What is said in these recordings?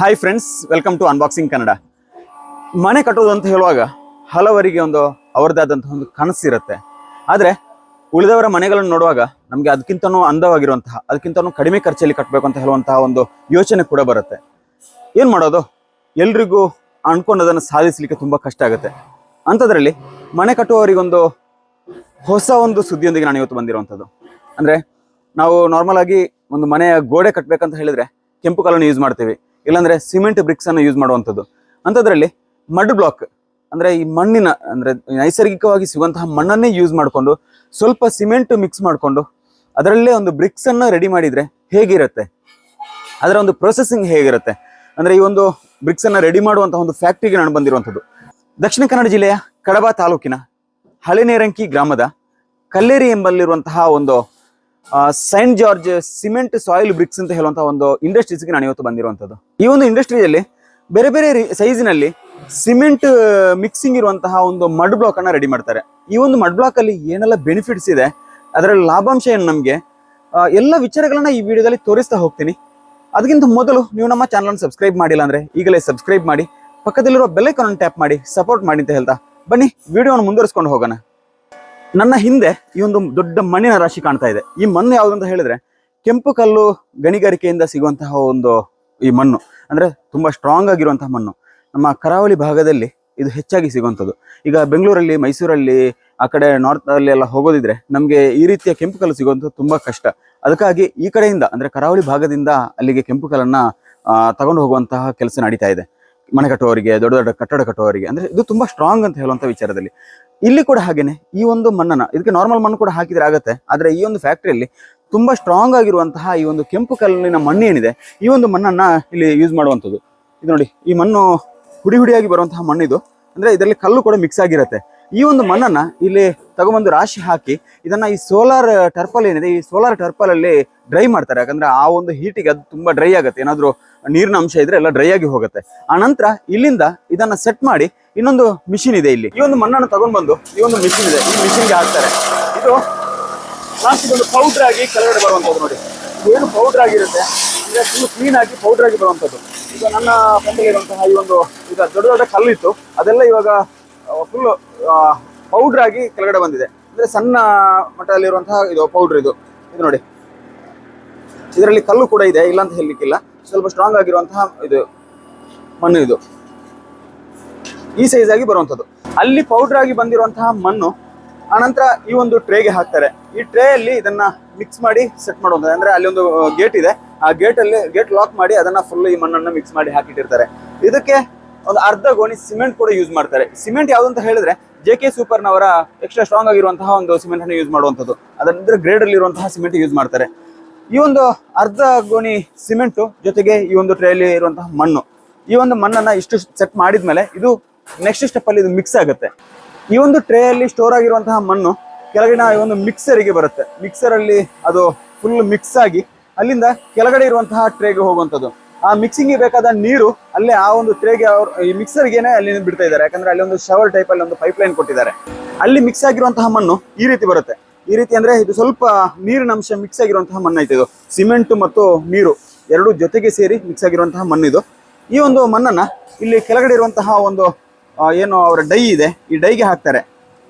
Hi friends welcome to unboxing Kannada ಮನೆ ಕಟ್ಟೋದು ಅಂತ ಹೇಳುವಾಗ ಹಲವರಿಗೆ ಒಂದು ಅವರದಾದಂತಹ ಒಂದು ಕನಸಿರುತ್ತೆ ಆದರೆ ಉಳಿದವರ ಮನೆಗಳನ್ನು ನೋಡುವಾಗ ನಮಗೆ ಅದಕ್ಕಿಂತನೂ ಅಂದವಾಗಿರುವಂತಹ, ಅದಕ್ಕಿಂತನೂ ಕಡಿಮೆ ಖರ್ಚಲ್ಲಿ ಕಟ್ಟಬೇಕು ಅಂತ ಹೇಳುವಂತಹ ಒಂದು ಯೋಚನೆ ಕೂಡ ಬರುತ್ತೆ. ಏನು ಮಾಡೋದು? ಎಲ್ರಿಗೂ ಅನ್ಕೊಂಡದನ್ನು ಸಾಧಿಸಲಿಕ್ಕೆ ತುಂಬ ಕಷ್ಟ ಆಗುತ್ತೆ. ಅಂಥದ್ರಲ್ಲಿ ಮನೆ ಕಟ್ಟುವವರಿಗೊಂದು ಹೊಸ ಒಂದು ಸುದ್ದಿಯೊಂದಿಗೆ ನಾನು ಇವತ್ತು ಬಂದಿರುವಂಥದ್ದು. ಅಂದರೆ ನಾವು ನಾರ್ಮಲ್ ಆಗಿ ಒಂದು ಮನೆಯ ಗೋಡೆ ಕಟ್ಟಬೇಕಂತ ಹೇಳಿದ್ರೆ ಕೆಂಪು ಕಲ್ಲನ್ನು ಯೂಸ್ ಮಾಡ್ತೀವಿ. ಇಲ್ಲಾಂದ್ರೆ ಸಿಮೆಂಟ್ ಬ್ರಿಕ್ಸ್ ಅನ್ನು ಯೂಸ್ ಮಾಡುವಂಥದ್ದು. ಅಂಥದ್ರಲ್ಲಿ ಮಡ್ ಬ್ಲಾಕ್ ಅಂದ್ರೆ ಈ ಮಣ್ಣಿನ, ಅಂದ್ರೆ ನೈಸರ್ಗಿಕವಾಗಿ ಸಿಗುವಂತಹ ಮಣ್ಣನ್ನೇ ಯೂಸ್ ಮಾಡಿಕೊಂಡು ಸ್ವಲ್ಪ ಸಿಮೆಂಟ್ ಮಿಕ್ಸ್ ಮಾಡಿಕೊಂಡು ಅದರಲ್ಲೇ ಒಂದು ಬ್ರಿಕ್ಸ್ ಅನ್ನ ರೆಡಿ ಮಾಡಿದ್ರೆ ಹೇಗಿರುತ್ತೆ? ಅದರ ಒಂದು ಪ್ರೊಸೆಸಿಂಗ್ ಹೇಗಿರುತ್ತೆ? ಅಂದ್ರೆ ಈ ಒಂದು ಬ್ರಿಕ್ಸ್ ಅನ್ನ ರೆಡಿ ಮಾಡುವಂತಹ ಒಂದು ಫ್ಯಾಕ್ಟ್ರಿಗೆ ನಾನು ಬಂದಿರುವಂಥದ್ದು. ದಕ್ಷಿಣ ಕನ್ನಡ ಜಿಲ್ಲೆಯ ಕಡಬ ತಾಲೂಕಿನ ಹಳೆನೇರಂಕಿ ಗ್ರಾಮದ ಕಲ್ಲೇರಿ ಎಂಬಲ್ಲಿರುವಂತಹ ಒಂದು saint George cement soil bricks ಅಂತ ಹೇಳುವಂತಹ ಒಂದು ಇಂಡಸ್ಟ್ರೀಸ್ಗೆ ನಾನು ಇವತ್ತು ಬಂದಿರುವಂಥದ್ದು. ಈ ಒಂದು ಇಂಡಸ್ಟ್ರಿಯಲ್ಲಿ ಬೇರೆ ಬೇರೆ ಸೈಜಿನಲ್ಲಿ ಸಿಮೆಂಟ್ ಮಿಕ್ಸಿಂಗ್ ಇರುವಂತಹ ಒಂದು ಮಡ್ ಬ್ಲಾಕ್ ಅನ್ನ ರೆಡಿ ಮಾಡ್ತಾರೆ. ಈ ಒಂದು ಮಡ್ ಬ್ಲಾಕ್ ಅಲ್ಲಿ ಏನೆಲ್ಲ ಬೆನಿಫಿಟ್ಸ್ ಇದೆ ಅದರ ಲಾಭಾಂಶ ಏನು ನಮಗೆ ಎಲ್ಲ ವಿಚಾರಗಳನ್ನ ಈ ವಿಡಿಯೋದಲ್ಲಿ ತೋರಿಸ್ತಾ ಹೋಗ್ತೀನಿ. ಅದಕ್ಕಿಂತ ಮೊದಲು ನೀವು ನಮ್ಮ ಚಾನಲ್ ಸಬ್ಸ್ಕ್ರೈಬ್ ಮಾಡಿಲ್ಲ ಅಂದ್ರೆ ಈಗಲೇ ಸಬ್ಸ್ಕ್ರೈಬ್ ಮಾಡಿ ಪಕ್ಕದಲ್ಲಿರುವ ಬೆಲ್ಲೈಕನ್ ಟ್ಯಾಪ್ ಮಾಡಿ ಸಪೋರ್ಟ್ ಮಾಡಿ ಅಂತ ಹೇಳ್ತಾ, ಬನ್ನಿ ವಿಡಿಯೋವನ್ನು ಮುಂದುವರಿಸ್ಕೊಂಡು ಹೋಗೋಣ. ನನ್ನ ಹಿಂದೆ ಈ ಒಂದು ದೊಡ್ಡ ಮಣ್ಣಿನ ರಾಶಿ ಕಾಣ್ತಾ ಇದೆ. ಈ ಮಣ್ಣು ಯಾವುದು ಅಂತ ಹೇಳಿದ್ರೆ ಕೆಂಪು ಕಲ್ಲು ಗಣಿಗಾರಿಕೆಯಿಂದ ಸಿಗುವಂತಹ ಒಂದು ಈ ಮಣ್ಣು. ಅಂದ್ರೆ ತುಂಬಾ ಸ್ಟ್ರಾಂಗ್ ಆಗಿರುವಂತಹ ಮಣ್ಣು. ನಮ್ಮ ಕರಾವಳಿ ಭಾಗದಲ್ಲಿ ಇದು ಹೆಚ್ಚಾಗಿ ಸಿಗುವಂಥದ್ದು. ಈಗ ಬೆಂಗಳೂರಲ್ಲಿ, ಮೈಸೂರಲ್ಲಿ, ಆ ಕಡೆ ನಾರ್ತ್ ಅಲ್ಲಿ ಎಲ್ಲ ಹೋಗೋದಿದ್ರೆ ನಮಗೆ ಈ ರೀತಿಯ ಕೆಂಪು ಕಲ್ಲು ಸಿಗುವಂಥದ್ದು ತುಂಬಾ ಕಷ್ಟ. ಅದಕ್ಕಾಗಿ ಈ ಕಡೆಯಿಂದ, ಅಂದ್ರೆ ಕರಾವಳಿ ಭಾಗದಿಂದ ಅಲ್ಲಿಗೆ ಕೆಂಪು ಕಲ್ಲನ್ನ ತಗೊಂಡು ಹೋಗುವಂತಹ ಕೆಲಸ ನಡೀತಾ ಇದೆ. ಮನೆ ಕಟ್ಟುವವರಿಗೆ ದೊಡ್ಡ ದೊಡ್ಡ ಕಟ್ಟಡ ಕಟ್ಟುವವರಿಗೆ. ಅಂದ್ರೆ ಇದು ತುಂಬಾ ಸ್ಟ್ರಾಂಗ್ ಅಂತ ಹೇಳುವಂತ ವಿಚಾರದಲ್ಲಿ. ಇಲ್ಲಿ ಕೂಡ ಹಾಗೇನೆ, ಈ ಒಂದು ಮಣ್ಣನ್ನ, ಇದಕ್ಕೆ ನಾರ್ಮಲ್ ಮಣ್ಣು ಕೂಡ ಹಾಕಿದ್ರೆ ಆಗತ್ತೆ, ಆದ್ರೆ ಈ ಒಂದು ಫ್ಯಾಕ್ಟ್ರಿಯಲ್ಲಿ ತುಂಬಾ ಸ್ಟ್ರಾಂಗ್ ಆಗಿರುವಂತಹ ಈ ಒಂದು ಕೆಂಪು ಕಲ್ಲಿನ ಮಣ್ಣು ಏನಿದೆ, ಈ ಒಂದು ಮಣ್ಣನ್ನ ಇಲ್ಲಿ ಯೂಸ್ ಮಾಡುವಂಥದ್ದು. ಇದು ನೋಡಿ, ಈ ಮಣ್ಣು ಹುಡಿ ಹುಡಿಯಾಗಿ ಬರುವಂತಹ ಮಣ್ಣಿದು, ಅಂದ್ರೆ ಇದರಲ್ಲಿ ಕಲ್ಲು ಕೂಡ ಮಿಕ್ಸ್ ಆಗಿರುತ್ತೆ. ಈ ಒಂದು ಮಣ್ಣನ್ನ ಇಲ್ಲಿ ತಗೊಂಬಂದು ರಾಶಿ ಹಾಕಿ ಇದನ್ನ ಈ ಸೋಲಾರ್ ಟರ್ಪಲ್ ಏನಿದೆ, ಈ ಸೋಲಾರ್ ಟರ್ಪಲ್ ಅಲ್ಲಿ ಡ್ರೈ ಮಾಡ್ತಾರೆ. ಯಾಕಂದ್ರೆ ಆ ಒಂದು ಹೀಟಿಗೆ ಅದು ತುಂಬಾ ಡ್ರೈ ಆಗುತ್ತೆ. ಏನಾದ್ರೂ ನೀರಿನ ಅಂಶ ಇದ್ರೆ ಎಲ್ಲ ಡ್ರೈ ಆಗಿ ಹೋಗುತ್ತೆ. ಆ ನಂತರ ಇಲ್ಲಿಂದ ಇದನ್ನ ಸೆಟ್ ಮಾಡಿ ಇನ್ನೊಂದು ಮಿಷಿನ್ ಇದೆ ಇಲ್ಲಿ. ಈ ಒಂದು ಮಣ್ಣನ್ನು ತಗೊಂಡ್ಬಂದು ಈ ಒಂದು ಮಿಷಿನ್ ಇದೆ. ಈ ಮಿಷಿನ್ಗೆ ಹಾಕ್ತಾರೆ. ಇದು ಲಾಸ್ಟ್ ಒಂದು ಪೌಡರ್ ಆಗಿ ಕೆಳಗಡೆ ಬರುವಂತದ್ದು ನೋಡಿ. ಏನು ಪೌಡರ್ ಆಗಿರುತ್ತೆ? ಅಂದ್ರೆ ಫುಲ್ ಕ್ಲೀನ್ ಆಗಿ ಪೌಡರ್ ಆಗಿ ಬರುವಂತದ್ದು ಈಗ ನನ್ನ ಇರುವಂತಹ ಈ ಒಂದು ಈಗ ದೊಡ್ಡ ದೊಡ್ಡ ಕಲ್ಲು ಇತ್ತು ಅದೆಲ್ಲ ಇವಾಗ ಫುಲ್ ಪೌಡರ್ ಆಗಿ ಕೆಳಗಡೆ ಬಂದಿದೆ. ಅಂದ್ರೆ ಸಣ್ಣ ಮಟ್ಟದಲ್ಲಿರುವಂತಹ ಇದು ಪೌಡರ್ ಇದು. ಇದು ನೋಡಿ. ಇದರಲ್ಲಿ ಕಲ್ಲು ಕೂಡ ಇದೆ, ಇಲ್ಲ ಅಂತ ಹೇಳಲಿಕ್ಕಿಲ್ಲ. ಸ್ವಲ್ಪ ಸ್ಟ್ರಾಂಗ್ ಆಗಿರುವಂತಹ ಇದು ಮಣ್ಣು ಇದು. ಈ ಸೈಜ್ ಆಗಿ ಬರುವಂತದ್ದು ಅಲ್ಲಿ ಪೌಡರ್ ಆಗಿ ಬಂದಿರುವಂತಹ ಮಣ್ಣು ಆನಂತರ ಈ ಒಂದು ಟ್ರೇಗೆ ಹಾಕ್ತಾರೆ. ಈ ಟ್ರೇ ಅಲ್ಲಿ ಇದನ್ನ ಮಿಕ್ಸ್ ಮಾಡಿ ಸೆಟ್ ಮಾಡುವಂಥದ್ದು. ಅಂದ್ರೆ ಅಲ್ಲಿ ಒಂದು ಗೇಟ್ ಇದೆ. ಆ ಗೇಟ್ ಅಲ್ಲಿ ಗೇಟ್ ಲಾಕ್ ಮಾಡಿ ಅದನ್ನ ಫುಲ್ ಈ ಮಣ್ಣನ್ನು ಮಿಕ್ಸ್ ಮಾಡಿ ಹಾಕಿಟ್ಟಿರ್ತಾರೆ. ಇದಕ್ಕೆ ಒಂದು ಅರ್ಧ ಗೋಣಿ ಸಿಮೆಂಟ್ ಕೂಡ ಯೂಸ್ ಮಾಡ್ತಾರೆ. ಸಿಮೆಂಟ್ ಯಾವ್ದು ಅಂತ ಹೇಳಿದ್ರೆ ಜೆ ಕೆ ಸೂಪರ್ನವರ ಎಕ್ಸ್ಟ್ರಾ ಸ್ಟ್ರಾಂಗ್ ಆಗಿರುವಂತಹ ಒಂದು ಸಿಮೆಂಟ್ ಅನ್ನು ಯೂಸ್ ಮಾಡುವಂಥದ್ದು. ಅದರ ಗ್ರೇಡ್ ಅಲ್ಲಿ ಇರುವಂತಹ ಸಿಮೆಂಟ್ ಯೂಸ್ ಮಾಡ್ತಾರೆ. ಈ ಒಂದು ಅರ್ಧ ಗೋಣಿ ಸಿಮೆಂಟು ಜೊತೆಗೆ ಈ ಒಂದು ಟ್ರೇಲಿ ಇರುವಂತಹ ಮಣ್ಣು. ಈ ಒಂದು ಮಣ್ಣನ್ನ ಇಷ್ಟು ಸೆಟ್ ಮಾಡಿದ್ಮೇಲೆ ಇದು ನೆಕ್ಸ್ಟ್ ಸ್ಟೆಪ್ ಅಲ್ಲಿ ಇದು ಮಿಕ್ಸ್ ಆಗುತ್ತೆ. ಈ ಒಂದು ಟ್ರೇ ಅಲ್ಲಿ ಸ್ಟೋರ್ ಆಗಿರುವಂತಹ ಮಣ್ಣು ಕೆಳಗಿನ ಈ ಒಂದು ಮಿಕ್ಸರಿಗೆ ಬರುತ್ತೆ. ಮಿಕ್ಸರ್ ಅಲ್ಲಿ ಅದು ಫುಲ್ ಮಿಕ್ಸ್ ಆಗಿ ಅಲ್ಲಿಂದ ಕೆಳಗಡೆ ಇರುವಂತಹ ಟ್ರೇಗೆ ಹೋಗುವಂಥದ್ದು. ಆ ಮಿಕ್ಸಿಂಗ್ ಬೇಕಾದ ನೀರು ಅಲ್ಲೇ ಆ ಒಂದು ಟ್ರೇಗೆ ಅವರು, ಈ ಮಿಕ್ಸರ್ಗೆನೆ ಅಲ್ಲಿ ಬಿಡ್ತಾ ಇದ್ದಾರೆ. ಯಾಕಂದ್ರೆ ಅಲ್ಲಿ ಒಂದು ಶವರ್ ಟೈಪ್ ಅಲ್ಲಿ ಒಂದು ಪೈಪ್ ಲೈನ್ ಕೊಟ್ಟಿದ್ದಾರೆ. ಅಲ್ಲಿ ಮಿಕ್ಸ್ ಆಗಿರುವಂತಹ ಮಣ್ಣು ಈ ರೀತಿ ಬರುತ್ತೆ. ಈ ರೀತಿ ಅಂದ್ರೆ ಇದು ಸ್ವಲ್ಪ ನೀರಿನ ಅಂಶ ಮಿಕ್ಸ್ ಆಗಿರುವಂತಹ ಮಣ್ಣು ಇದು. ಸಿಮೆಂಟ್ ಮತ್ತು ನೀರು ಎರಡು ಜೊತೆಗೆ ಸೇರಿ ಮಿಕ್ಸ್ ಆಗಿರುವಂತಹ ಮಣ್ಣು ಇದು ಈ ಒಂದು ಮಣ್ಣನ್ನ ಇಲ್ಲಿ ಕೆಳಗಡೆ ಇರುವಂತಹ ಒಂದು ಏನು ಅವರ ಡೈ ಇದೆ, ಈ ಡೈಗೆ ಹಾಕ್ತಾರೆ.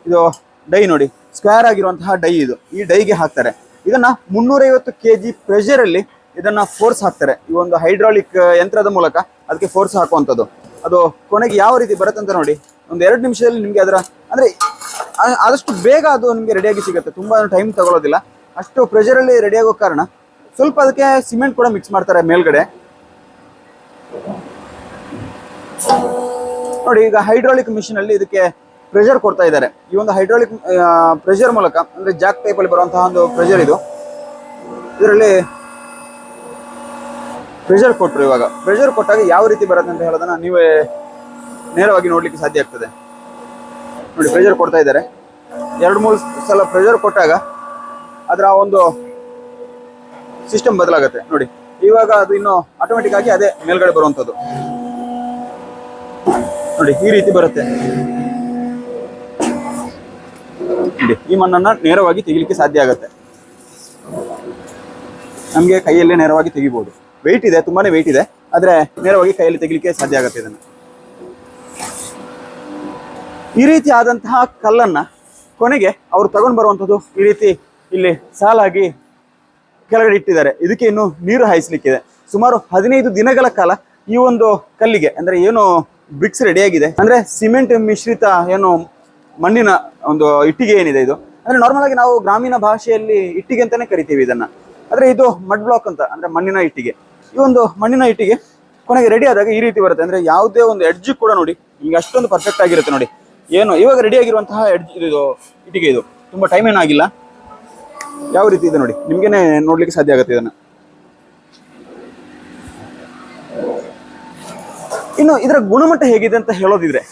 ಇದು ಡೈ ನೋಡಿ ಸ್ಕ್ವೇರ್ ಆಗಿರುವಂತಹ ಡೈ ಇದು. ಈ ಡೈಗೆ ಹಾಕ್ತಾರೆ. ಇದನ್ನ ಮುನ್ನೂರೈವತ್ತು ಕೆ ಜಿ ಪ್ರೆಷರ್ ಅಲ್ಲಿ ಇದನ್ನ ಫೋರ್ಸ್ ಹಾಕ್ತಾರೆ. ಈ ಒಂದು ಹೈಡ್ರಾಲಿಕ್ ಯಂತ್ರದ ಮೂಲಕ ಅದಕ್ಕೆ ಫೋರ್ಸ್ ಹಾಕುವಂಥದ್ದು. ಅದು ಕೊನೆಗೆ ಯಾವ ರೀತಿ ಬರುತ್ತೆ ಅಂತ ನೋಡಿ. ಒಂದು ಎರಡು ನಿಮಿಷದಲ್ಲಿ ನಿಮಗೆ ಅದರ, ಅಂದರೆ ಆದಷ್ಟು ಬೇಗ ಅದು ನಿಮಗೆ ರೆಡಿಯಾಗಿ ಸಿಗುತ್ತೆ. ತುಂಬ ಟೈಮ್ ತಗೊಳ್ಳೋದಿಲ್ಲ ಅಷ್ಟು ಪ್ರೆಷರಲ್ಲಿ ರೆಡಿಯಾಗೋ ಕಾರಣ ಸ್ವಲ್ಪ ಅದಕ್ಕೆ ಸಿಮೆಂಟ್ ಕೂಡ ಮಿಕ್ಸ್ ಮಾಡ್ತಾರೆ ಮೇಲ್ಗಡೆ. ನೋಡಿ, ಈಗ ಹೈಡ್ರಾಲಿಕ್ ಮಿಷಿನ್ ಅಲ್ಲಿ ಇದಕ್ಕೆ ಪ್ರೆಷರ್ ಕೊಡ್ತಾ ಇದ್ದಾರೆ. ಈ ಒಂದು ಹೈಡ್ರಾಲಿಕ್ ಪ್ರೆಷರ್ ಮೂಲಕ, ಅಂದ್ರೆ ಜಾಕ್ ಟೈಪ್ ಅಲ್ಲಿ ಬರುವಂತಹ ಒಂದು ಪ್ರೆಷರ್ ಇದು. ಇದರಲ್ಲಿ ಪ್ರೆಷರ್ ಕೊಟ್ಟರು ಇವಾಗ. ಪ್ರೆಷರ್ ಕೊಟ್ಟಾಗ ಯಾವ ರೀತಿ ಬರುತ್ತೆ ಅಂತ ಹೇಳೋದನ್ನ ನೀವೇ ನೇರವಾಗಿ ನೋಡ್ಲಿಕ್ಕೆ ಸಾಧ್ಯ ಆಗ್ತದೆ. ನೋಡಿ ಪ್ರೆಷರ್ ಕೊಡ್ತಾ ಇದ್ದಾರೆ. ಎರಡು ಮೂರು ಸಲ ಪ್ರೆಷರ್ ಕೊಟ್ಟಾಗ ಅದರ ಒಂದು ಸಿಸ್ಟಮ್ ಬದಲಾಗುತ್ತೆ. ನೋಡಿ, ಇವಾಗ ಅದು ಇನ್ನು ಆಟೋಮೆಟಿಕ್ ಆಗಿ ಅದೇ ಮೇಲ್ಗಡೆ ಬರುವಂಥದ್ದು. ನೋಡಿ, ಈ ರೀತಿ ಬರುತ್ತೆ. ಈ ಮಣ್ಣನ್ನ ನೇರವಾಗಿ ತೆಗಿಲಿಕ್ಕೆ ಸಾಧ್ಯ ಆಗುತ್ತೆ. ನಮಗೆ ಕೈಯಲ್ಲೇ ನೇರವಾಗಿ ತೆಗಿಬಹುದು ವೆಯ್ಟ್ ಇದೆ, ತುಂಬಾನೇ ವೆಯ್ಟ್ ಇದೆ. ಆದ್ರೆ ನೇರವಾಗಿ ಕೈಯಲ್ಲಿ ತೆಗಿಲಿಕ್ಕೆ ಸಾಧ್ಯ ಆಗುತ್ತೆ ಇದನ್ನು. ಈ ರೀತಿ ಆದಂತಹ ಕಲ್ಲನ್ನ ಕೊನೆಗೆ ಅವರು ತಗೊಂಡ್ ಬರುವಂಥದ್ದು ಈ ರೀತಿ ಇಲ್ಲಿ ಸಾಲಾಗಿ ಕೆಳಗಡೆ ಇಟ್ಟಿದ್ದಾರೆ. ಇದಕ್ಕೆ ಇನ್ನು ನೀರು ಹಾಯಿಸ್ಲಿಕ್ಕಿದೆ. ಸುಮಾರು ಹದಿನೈದು ದಿನಗಳ ಕಾಲ ಈ ಒಂದು ಕಲ್ಲಿಗೆ, ಅಂದ್ರೆ ಏನು ಬ್ರಿಕ್ಸ್ ಆಗಿದೆ. ಅಂದ್ರೆ ಸಿಮೆಂಟ್ ಮಿಶ್ರಿತ ಏನು ಮಣ್ಣಿನ ಒಂದು ಇಟ್ಟಿಗೆ ಏನಿದೆ ಇದು. ಅಂದ್ರೆ ನಾರ್ಮಲ್ ಆಗಿ ನಾವು ಗ್ರಾಮೀಣ ಭಾಷೆಯಲ್ಲಿ ಇಟ್ಟಿಗೆ ಅಂತಾನೆ ಕರಿತೀವಿ ಇದನ್ನ. ಆದ್ರೆ ಇದು ಮಡ್ ಬ್ಲಾಕ್ ಅಂತ, ಅಂದ್ರೆ ಮಣ್ಣಿನ ಇಟ್ಟಿಗೆ. ಈ ಒಂದು ಮಣ್ಣಿನ ಇಟ್ಟಿಗೆ ಕೊನೆಗೆ ರೆಡಿ ಆದಾಗ ಈ ರೀತಿ ಬರುತ್ತೆ. ಅಂದ್ರೆ ಯಾವುದೇ ಒಂದು ಎಡ್ಜ್ ಕೂಡ ನೋಡಿ, ನಿಮ್ಗೆ ಅಷ್ಟೊಂದು ಪರ್ಫೆಕ್ಟ್ ಆಗಿರುತ್ತೆ ನೋಡಿ. ಏನು, ಇವಾಗ ರೆಡಿ ಆಗಿರುವಂತಹ ಎಡ್ಜ್ ಇದು, ಇಟ್ಟಿಗೆ ಇದು. ತುಂಬಾ ಟೈಮ್ ಏನಾಗಿಲ್ಲ ಯಾವ ರೀತಿ ಇದೆ ನೋಡಿ, ನಿಮ್ಗೇನೆ ನೋಡ್ಲಿಕ್ಕೆ ಸಾಧ್ಯ ಆಗುತ್ತೆ ಇದನ್ನ. ಇನ್ನು ಇದರ ಗುಣಮಟ್ಟ ಹೇಗಿದೆ ಅಂತ ಹೇಳೋದಿದ್ರೆ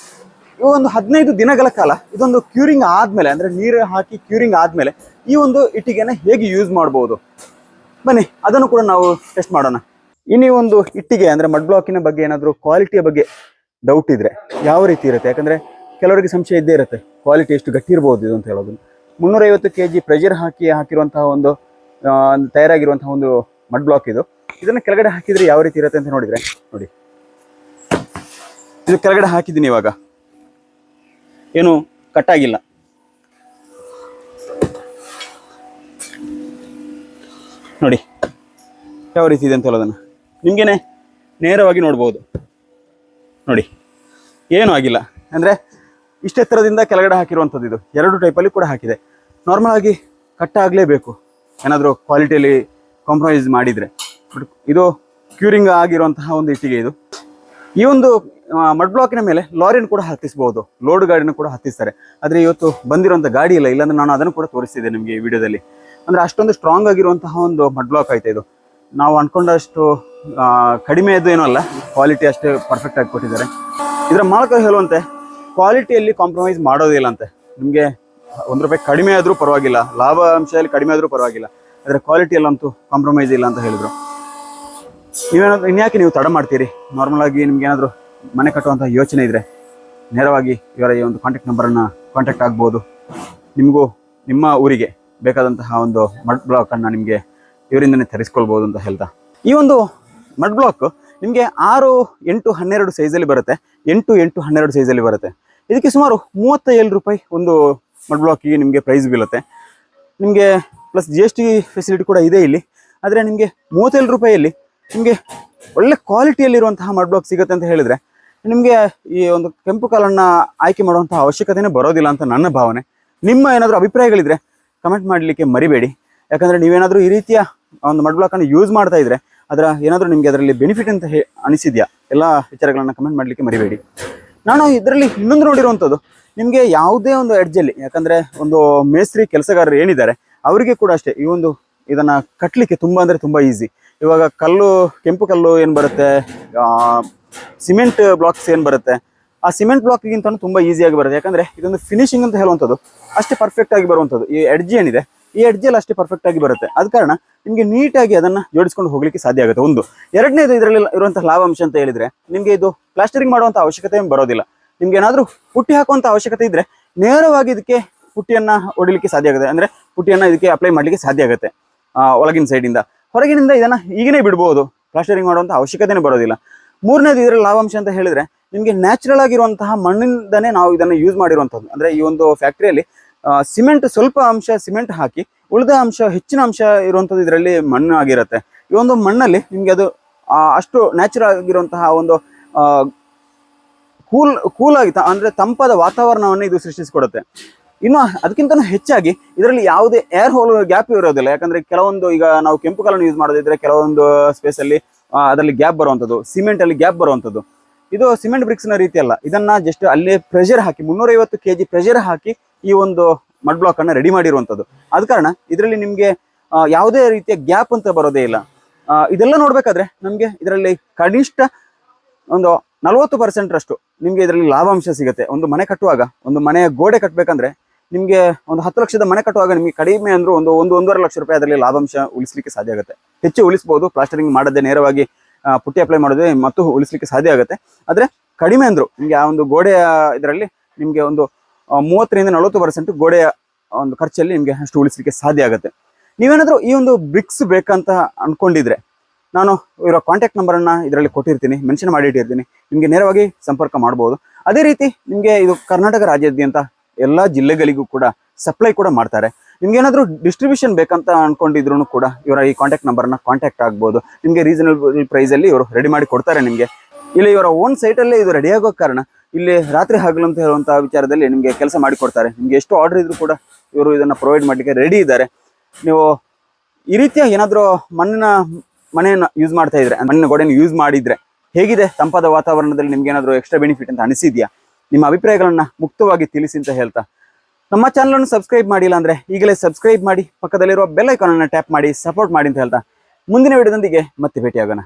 ಇವಾಗ ಒಂದು ಹದಿನೈದು ದಿನಗಳ ಕಾಲ ಇದೊಂದು ಕ್ಯೂರಿಂಗ್ ಆದ್ಮೇಲೆ, ಅಂದ್ರೆ ನೀರು ಹಾಕಿ ಕ್ಯೂರಿಂಗ್ ಆದ್ಮೇಲೆ ಈ ಒಂದು ಇಟ್ಟಿಗೆನ ಹೇಗೆ ಯೂಸ್ ಮಾಡಬಹುದು ಬನ್ನಿ, ಅದನ್ನು ಕೂಡ ನಾವು ಟೆಸ್ಟ್ ಮಾಡೋಣ. ಇನ್ನು ಒಂದು ಇಟ್ಟಿಗೆ ಅಂದ್ರೆ ಮಡ್ ಬ್ಲಾಕಿನ ಬಗ್ಗೆ ಏನಾದರೂ ಕ್ವಾಲಿಟಿಯ ಬಗ್ಗೆ ಡೌಟ್ ಇದ್ರೆ ಯಾವ ರೀತಿ ಇರುತ್ತೆ? ಯಾಕಂದ್ರೆ ಕೆಲವರಿಗೆ ಸಂಶಯ ಇದ್ದೇ ಇರುತ್ತೆ. ಕ್ವಾಲಿಟಿ ಎಷ್ಟು ಗಟ್ಟಿ ಇರ್ಬೋದು ಇದು ಅಂತ ಹೇಳೋದು. ಮುನ್ನೂರೈವತ್ತು ಕೆ ಜಿ ಪ್ರೆಷರ್ ಹಾಕಿ ಹಾಕಿರುವಂತಹ ಒಂದು ತಯಾರಾಗಿರುವಂತಹ ಒಂದು ಮಡ್ ಬ್ಲಾಕ್ ಇದು. ಇದನ್ನ ಕೆಳಗಡೆ ಹಾಕಿದ್ರೆ ಯಾವ ರೀತಿ ಇರುತ್ತೆ ಅಂತ ನೋಡಿದ್ರೆ, ನೋಡಿ. ಇದು ಕೆಳಗಡೆ ಹಾಕಿದ್ದೀನಿ ಇವಾಗ. ಏನು ಕಟ್ಟಾಗಿಲ್ಲ ನೋಡಿ. ಯಾವ ರೀತಿ ಇದೆ ಅಂತ ಹೇಳೋದನ್ನ. ನಿಮ್ಗೇನೆ ನೇರವಾಗಿ ನೋಡ್ಬೋದು. ನೋಡಿ, ಏನೂ ಆಗಿಲ್ಲ. ಅಂದರೆ ಇಷ್ಟೆತ್ತರದಿಂದ ಕೆಳಗಡೆ ಹಾಕಿರುವಂಥದ್ದು ಇದು. ಎರಡು ಟೈಪಲ್ಲಿ ಕೂಡ ಹಾಕಿದೆ. ನಾರ್ಮಲ್ ಆಗಿ ಕಟ್ಟಾಗಲೇಬೇಕು ಏನಾದರೂ ಕ್ವಾಲಿಟಿಯಲ್ಲಿ ಕಾಂಪ್ರಮೈಸ್ ಮಾಡಿದರೆ. ಬಟ್ ಇದು ಕ್ಯೂರಿಂಗ್ ಆಗಿರುವಂತಹ ಒಂದು ಇಟ್ಟಿಗೆ ಇದು. ಈ ಒಂದು ಮಡ್ ಬ್ಲಾಕಿನ ಮೇಲೆ ಲಾರಿನ ಕೂಡ ಹತ್ತಿಸ್ಬೋದು. ಲೋಡ್ ಗಾಡಿನ ಕೂಡ ಹತ್ತಿಸ್ತಾರೆ. ಆದರೆ ಇವತ್ತು ಬಂದಿರುವಂಥ ಗಾಡಿ ಇಲ್ಲ. ಇಲ್ಲಾಂದ್ರೆ ನಾನು ಅದನ್ನು ಕೂಡ ತೋರಿಸ್ತಿದ್ದೆ ನಿಮಗೆ ಈ ವಿಡಿಯೋದಲ್ಲಿ ಅಂದರೆ ಅಷ್ಟೊಂದು ಸ್ಟ್ರಾಂಗ್ ಆಗಿರುವಂತಹ ಒಂದು ಮಡ್ ಬ್ಲಾಕ್ ಆಯ್ತು ಇದು. ನಾವು ಅನ್ಕೊಂಡಷ್ಟು ಆ, ಇದ್ದೇನೂ ಏನೂ ಅಲ್ಲ. ಕ್ವಾಲಿಟಿ ಅಷ್ಟೇ ಪರ್ಫೆಕ್ಟ್ ಆಗಿ ಕೊಟ್ಟಿದ್ದಾರೆ. ಇದರ ಮಾಲಕ ಹೇಳುವಂತೆ ಕ್ವಾಲಿಟಿಯಲ್ಲಿ ಕಾಂಪ್ರಮೈಸ್ ಮಾಡೋದಿಲ್ಲ ಅಂತೆ ನಿಮಗೆ ಒಂದು ರೂಪಾಯಿ ಕಡಿಮೆ ಆದರೂ ಪರವಾಗಿಲ್ಲ ಲಾಭ ಅಂಶದಲ್ಲಿ ಕಡಿಮೆ ಆದರೂ ಪರವಾಗಿಲ್ಲ ಆದರೆ ಕ್ವಾಲಿಟಿಯಲ್ಲಂತೂ ಕಾಂಪ್ರಮೈಸ್ ಇಲ್ಲ ಅಂತ ಹೇಳಿದರು. ನೀವೇನಾದರೂ ಇನ್ಯಾಕೆ ನೀವು ತಡ ಮಾಡ್ತೀರಿ? ನಾರ್ಮಲ್ ಆಗಿ ನಿಮ್ಗೆ ಏನಾದರೂ ಮನೆ ಕಟ್ಟುವಂಥ ಯೋಚನೆ ಇದ್ದರೆ ನೇರವಾಗಿ ಇವರ ಈ ಒಂದು ಕಾಂಟ್ಯಾಕ್ಟ್ ನಂಬರನ್ನು ಕಾಂಟ್ಯಾಕ್ಟ್ ಆಗ್ಬೋದು. ನಿಮಗೂ ನಿಮ್ಮ ಊರಿಗೆ ಬೇಕಾದಂತಹ ಒಂದು ಮಡ್ ಬ್ಲಾಕನ್ನು ನಿಮಗೆ ಇವರಿಂದನೇ ತರಿಸ್ಕೊಳ್ಬೋದು ಅಂತ ಹೇಳ್ತಾ. ಈ ಒಂದು ಮಡ್ ಬ್ಲಾಕ್ ನಿಮಗೆ ಆರು ಎಂಟು ಹನ್ನೆರಡು ಸೈಜಲ್ಲಿ ಬರುತ್ತೆ. ಎಂಟು ಎಂಟು ಹನ್ನೆರಡು ಸೈಜಲ್ಲಿ ಬರುತ್ತೆ. ಇದಕ್ಕೆ ಸುಮಾರು ಮೂವತ್ತ ಏಳು ರೂಪಾಯಿ ಒಂದು ಮಡ್ ಬ್ಲಾಕಿಗೆ ನಿಮಗೆ ಪ್ರೈಸ್ ಬೀಳುತ್ತೆ. ನಿಮಗೆ plus G S T facility ಕೂಡ ಇದೆ ಇಲ್ಲಿ. ಆದರೆ ನಿಮಗೆ ಮೂವತ್ತೇಳು ರೂಪಾಯಿಯಲ್ಲಿ ನಿಮಗೆ ಒಳ್ಳೆ ಕ್ವಾಲಿಟಿಯಲ್ಲಿರುವಂತಹ ಮಡ್ ಬ್ಲಾಕ್ ಸಿಗುತ್ತೆ ಅಂತ ಹೇಳಿದ್ರೆ ನಿಮಗೆ ಈ ಒಂದು ಕೆಂಪು ಕಾಲನ್ನು ಆಯ್ಕೆ ಮಾಡುವಂಥ ಅವಶ್ಯಕತೆನೇ ಬರೋದಿಲ್ಲ ಅಂತ ನನ್ನ ಭಾವನೆ. ನಿಮ್ಮ ಏನಾದರೂ ಅಭಿಪ್ರಾಯಗಳಿದ್ರೆ ಕಮೆಂಟ್ ಮಾಡಲಿಕ್ಕೆ ಮರಿಬೇಡಿ. ಯಾಕಂದರೆ ನೀವೇನಾದರೂ ಈ ರೀತಿಯ ಒಂದು ಮಡ್ ಬ್ಲಾಕನ್ನು ಯೂಸ್ ಮಾಡ್ತಾ ಇದ್ರೆ ಅದರ ಏನಾದರೂ ನಿಮಗೆ ಅದರಲ್ಲಿ ಬೆನಿಫಿಟ್ ಅಂತ ಹೇ ಅನಿಸಿದ್ಯಾ? ಎಲ್ಲ ವಿಚಾರಗಳನ್ನು ಕಮೆಂಟ್ ಮಾಡಲಿಕ್ಕೆ ಮರಿಬೇಡಿ. ನಾನು ಇದರಲ್ಲಿ ಇನ್ನೊಂದು ನೋಡಿರುವಂಥದ್ದು ನಿಮಗೆ ಯಾವುದೇ ಒಂದು ಎಡ್ಜಲ್ಲಿ ಯಾಕಂದರೆ ಒಂದು ಮೇಸ್ತ್ರಿ ಕೆಲಸಗಾರರು ಏನಿದ್ದಾರೆ, ಅವರಿಗೆ ಕೂಡ ಅಷ್ಟೇ ಈ ಒಂದು ಇದನ್ನು ಕಟ್ಟಲಿಕ್ಕೆ ತುಂಬ ಅಂದರೆ ತುಂಬ ಈಸಿ ಇವಾಗ ಕಲ್ಲು, ಕೆಂಪು ಕಲ್ಲು ಏನು ಬರುತ್ತೆ ಸಿಮೆಂಟ್ ಬ್ಲಾಕ್ಸ್ ಏನು ಬರುತ್ತೆ, ಆ ಸಿಮೆಂಟ್ ಬ್ಲಾಕ್ಗಿಂತ ತುಂಬ ಈಸಿಯಾಗಿ ಬರುತ್ತೆ. ಯಾಕಂದರೆ ಇದೊಂದು ಫಿನಿಶಿಂಗ್ ಅಂತ ಹೇಳುವಂಥದ್ದು ಅಷ್ಟೇ ಪರ್ಫೆಕ್ಟ್ ಆಗಿ ಬರುವಂಥದ್ದು ಈ ಎಡ್ಜಿ ಏನಿದೆ ಈ ಎಡ್ಜಲ್ಲಿ ಅಷ್ಟೇ ಪರ್ಫೆಕ್ಟ್ ಆಗಿ ಬರುತ್ತೆ. ಅದ ಕಾರಣ ನಿಮಗೆ ನೀಟಾಗಿ ಅದನ್ನ ಜೋಡಿಸ್ಕೊಂಡು ಹೋಗ್ಲಿಕ್ಕೆ ಸಾಧ್ಯ ಆಗುತ್ತೆ. ಒಂದು. ಎರಡನೇದು ಇದರಲ್ಲಿ ಇರುವಂತಹ ಲಾಭಾಂಶ ಅಂತ ಹೇಳಿದ್ರೆ ನಿಮಗೆ ಇದು ಪ್ಲಾಸ್ಟರಿಂಗ್ ಮಾಡುವಂತ ಅವಶ್ಯಕತೆ ಬರೋದಿಲ್ಲ. ನಿಮ್ಗೆ ಏನಾದ್ರೂ ಪುಟ್ಟಿ ಹಾಕುವಂತ ಅವಶ್ಯಕತೆ ಇದ್ರೆ ನೇರವಾಗಿ ಇದಕ್ಕೆ ಪುಟ್ಟಿಯನ್ನ ಹೊಡಿಲಿಕ್ಕೆ ಸಾಧ್ಯ ಆಗುತ್ತೆ. ಅಂದ್ರೆ ಪುಟ್ಟಿಯನ್ನ ಇದಕ್ಕೆ ಅಪ್ಲೈ ಮಾಡ್ಲಿಕ್ಕೆ ಸಾಧ್ಯ ಆಗುತ್ತೆ ಒಳಗಿನ ಸೈಡಿಂದ ಹೊರಗಿನಿಂದ ಇದನ್ನ ಈಗನೇ ಬಿಡ್ಬೋದು. ಪ್ಲಾಸ್ಟರಿಂಗ್ ಮಾಡುವಂತ ಅವಶ್ಯಕತೆನೇ ಬರೋದಿಲ್ಲ. ಮೂರನೇದು ಇದರ ಲಾಭಾಂಶ ಅಂತ ಹೇಳಿದ್ರೆ ನಿಮಗೆ ನ್ಯಾಚುರಲ್ ಆಗಿರುವಂತಹ ಮಣ್ಣಿಂದನೇ ನಾವು ಇದನ್ನ ಯೂಸ್ ಮಾಡಿರುವಂಥದ್ದು ಅಂದ್ರೆ ಈ ಒಂದು ಫ್ಯಾಕ್ಟರಿಯಲ್ಲಿ ಸಿಮೆಂಟ್ ಸ್ವಲ್ಪ ಅಂಶ ಸಿಮೆಂಟ್ ಹಾಕಿ, ಉಳಿದ ಅಂಶ, ಹೆಚ್ಚಿನ ಅಂಶ ಇರುವಂಥದ್ದು ಇದರಲ್ಲಿ ಮಣ್ಣು ಆಗಿರುತ್ತೆ. ಈ ಒಂದು ಮಣ್ಣಲ್ಲಿ ನಿಮಗೆ ಅದು ಅಷ್ಟು ನ್ಯಾಚುರಲ್ ಆಗಿರುವಂತಹ ಒಂದು ಕೂಲ್ ಕೂಲ್ ಆಗಿ ಅಂದರೆ ತಂಪಾದ ವಾತಾವರಣವನ್ನು ಇದು ಸೃಷ್ಟಿಸಿಕೊಡುತ್ತೆ. ಇನ್ನು ಅದಕ್ಕಿಂತ ಹೆಚ್ಚಾಗಿ ಇದರಲ್ಲಿ ಯಾವುದೇ ಏರ್ ಹೋಲ್ ಗ್ಯಾಪ್ ಇರೋದಿಲ್ಲ. ಯಾಕಂದ್ರೆ ಕೆಲವೊಂದು ಈಗ ನಾವು ಕೆಂಪು ಕಲನ್ನು ಯೂಸ್ ಮಾಡೋದಿದ್ರೆ ಕೆಲವೊಂದು ಸ್ಪೇಸ್ ಅಲ್ಲಿ ಅದರಲ್ಲಿ ಗ್ಯಾಪ್ ಬರುವಂಥದ್ದು ಸಿಮೆಂಟ್ ಅಲ್ಲಿ ಗ್ಯಾಪ್ ಬರುವಂಥದ್ದು. ಇದು ಸಿಮೆಂಟ್ ಬ್ರಿಕ್ಸ್ನ ರೀತಿ ಅಲ್ಲ ಇದನ್ನ ಜಸ್ಟ್ ಅಲ್ಲಿ ಪ್ರೆಷರ್ ಹಾಕಿ, ಮುನ್ನೂರೈವತ್ತು ಕೆಜಿ ಪ್ರೆಷರ್ ಹಾಕಿ ಈ ಒಂದು ಮಡ್ ಬ್ಲಾಕ್ ಅನ್ನ ರೆಡಿ ಮಾಡಿರುವಂತದ್ದು ಆದ ಕಾರಣ ಇದರಲ್ಲಿ ನಿಮ್ಗೆ ಯಾವುದೇ ರೀತಿಯ ಗ್ಯಾಪ್ ಅಂತ ಬರೋದೇ ಇಲ್ಲ. ಇದೆಲ್ಲ ನೋಡ್ಬೇಕಾದ್ರೆ ನಮ್ಗೆ ಇದರಲ್ಲಿ ಕನಿಷ್ಠ ಒಂದು ನಲವತ್ತು ಪರ್ಸೆಂಟ್ ರಷ್ಟು ನಿಮಗೆ ಇದರಲ್ಲಿ ಲಾಭಾಂಶ ಸಿಗುತ್ತೆ. ಒಂದು ಮನೆ ಕಟ್ಟುವಾಗ, ಒಂದು ಮನೆಯ ಗೋಡೆ ಕಟ್ಟಬೇಕಂದ್ರೆ ನಿಮಗೆ ಒಂದು ಹತ್ತು ಲಕ್ಷದ ಮನೆ ಕಟ್ಟುವಾಗ ನಿಮಗೆ ಕಡಿಮೆ ಅಂದ್ರೂ ಒಂದು ಒಂದು, ಒಂದೂವರೆ ಲಕ್ಷ ರೂಪಾಯಿ ಅದರಲ್ಲಿ ಲಾಭಾಂಶ ಉಳಿಸ್ಲಿಕ್ಕೆ ಸಾಧ್ಯ ಆಗುತ್ತೆ. ಹೆಚ್ಚು ಉಳಿಸಬಹುದು ಪ್ಲಾಸ್ಟರಿಂಗ್ ಮಾಡದೆ ನೇರವಾಗಿ ಪುಟ್ಟಿ ಅಪ್ಲೈ ಮಾಡಿದ್ರೆ ಮತ್ತು ಉಳಿಸ್ಲಿಕ್ಕೆ ಸಾಧ್ಯ ಆಗುತ್ತೆ. ಆದ್ರೆ ಕಡಿಮೆ ಅಂದ್ರು, ನಿಮಗೆ ಆ ಒಂದು ಗೋಡೆಯ ಇದರಲ್ಲಿ ನಿಮಗೆ ಒಂದು ಮೂವತ್ತರಿಂದ ನಲವತ್ತು ಪರ್ಸೆಂಟ್ ಗೋಡೆಯ ಒಂದು ಖರ್ಚಲ್ಲಿ ನಿಮಗೆ ಅಷ್ಟು ಉಳಿಸ್ಲಿಕ್ಕೆ ಸಾಧ್ಯ ಆಗುತ್ತೆ. ನೀವೇನಾದ್ರು ಈ ಒಂದು ಬ್ರಿಕ್ಸ್ ಬೇಕಂತ ಅನ್ಕೊಂಡಿದ್ರೆ, ನಾನು ಇವರ ಕಾಂಟ್ಯಾಕ್ಟ್ ನಂಬರನ್ನು ಇದರಲ್ಲಿ ಕೊಟ್ಟಿರ್ತೀನಿ ಮೆನ್ಷನ್ ಮಾಡಿಟ್ಟಿರ್ತೀನಿ ನಿಮಗೆ ನೇರವಾಗಿ ಸಂಪರ್ಕ ಮಾಡ್ಬೋದು. ಅದೇ ರೀತಿ ನಿಮಗೆ ಇದು ಕರ್ನಾಟಕ ರಾಜ್ಯಾದ್ಯಂತ ಎಲ್ಲ ಜಿಲ್ಲೆಗಳಿಗೂ ಕೂಡ ಸಪ್ಲೈ ಕೂಡ ಮಾಡ್ತಾರೆ. ನಿಮ್ಗೆ ಏನಾದರೂ ಡಿಸ್ಟ್ರಿಬ್ಯೂಷನ್ ಬೇಕಂತ ಅನ್ಕೊಂಡಿದ್ರು ಕೂಡ ಇವರ ಈ ಕಾಂಟ್ಯಾಕ್ಟ್ ನಂಬರ್ನ ಕಾಂಟ್ಯಾಕ್ಟ್ ಆಗ್ಬೋದು. ನಿಮಗೆ ರೀಸನಬಲ್ ಪ್ರೈಸಲ್ಲಿ ಇವರು ರೆಡಿ ಮಾಡಿ ಕೊಡ್ತಾರೆ ನಿಮಗೆ. ಇಲ್ಲಿ ಇವರ ಓನ್ ಸೈಟಲ್ಲೇ ಇದು ರೆಡಿ ಆಗೋ ಕಾರಣ ಇಲ್ಲಿ ರಾತ್ರಿ ಹಗಲು ಅಂತ ಹೇಳುವಂತಹ ವಿಚಾರದಲ್ಲಿ ನಿಮಗೆ ಕೆಲಸ ಮಾಡಿ ಕೊಡ್ತಾರೆ. ನಿಮಗೆ ಎಷ್ಟು ಆರ್ಡರ್ ಇದ್ರೂ ಕೂಡ ಇವರು ಇದನ್ನ ಪ್ರೊವೈಡ್ ಮಾಡಲಿಕ್ಕೆ ರೆಡಿ ಇದ್ದಾರೆ. ನೀವು ಈ ರೀತಿಯ ಏನಾದರೂ ಮಣ್ಣಿನ ಮನೆಯನ್ನು ಯೂಸ್ ಮಾಡ್ತಾ ಇದ್ರೆ, ಮಣ್ಣಿನ ಗೋಡೆಯನ್ನು ಯೂಸ್ ಮಾಡಿದ್ರೆ ಹೇಗಿದೆ ತಂಪಾದ ವಾತಾವರಣದಲ್ಲಿ ನಿಮ್ಗೆ ಏನಾದರೂ ಎಕ್ಸ್ಟ್ರಾ ಬೆನಿಫಿಟ್ ಅಂತ ಅನಿಸಿದ್ಯಾ? ನಿಮ್ಮ ಅಭಿಪ್ರಾಯಗಳನ್ನ ಮುಕ್ತವಾಗಿ ತಿಳಿಸಿ ಅಂತ ಹೇಳ್ತಾ ನಮ್ಮ ಚಾನಲ್ ಅನ್ನು ಸಬ್ಸ್ಕ್ರೈಬ್ ಮಾಡಿಲ್ಲ ಅಂದ್ರೆ ಈಗಲೇ ಸಬ್ಸ್ಕ್ರೈಬ್ ಮಾಡಿ, ಪಕ್ಕದಲ್ಲಿರುವ ಬೆಲ್ ಐಕಾನ್ ಅನ್ನು ಟ್ಯಾಪ್ ಮಾಡಿ ಸಪೋರ್ಟ್ ಮಾಡಿ ಅಂತ ಹೇಳ್ತಾ ಮುಂದಿನ ವಿಡಿಯೋದೊಂದಿಗೆ ಮತ್ತೆ ಭೇಟಿಯಾಗೋಣ.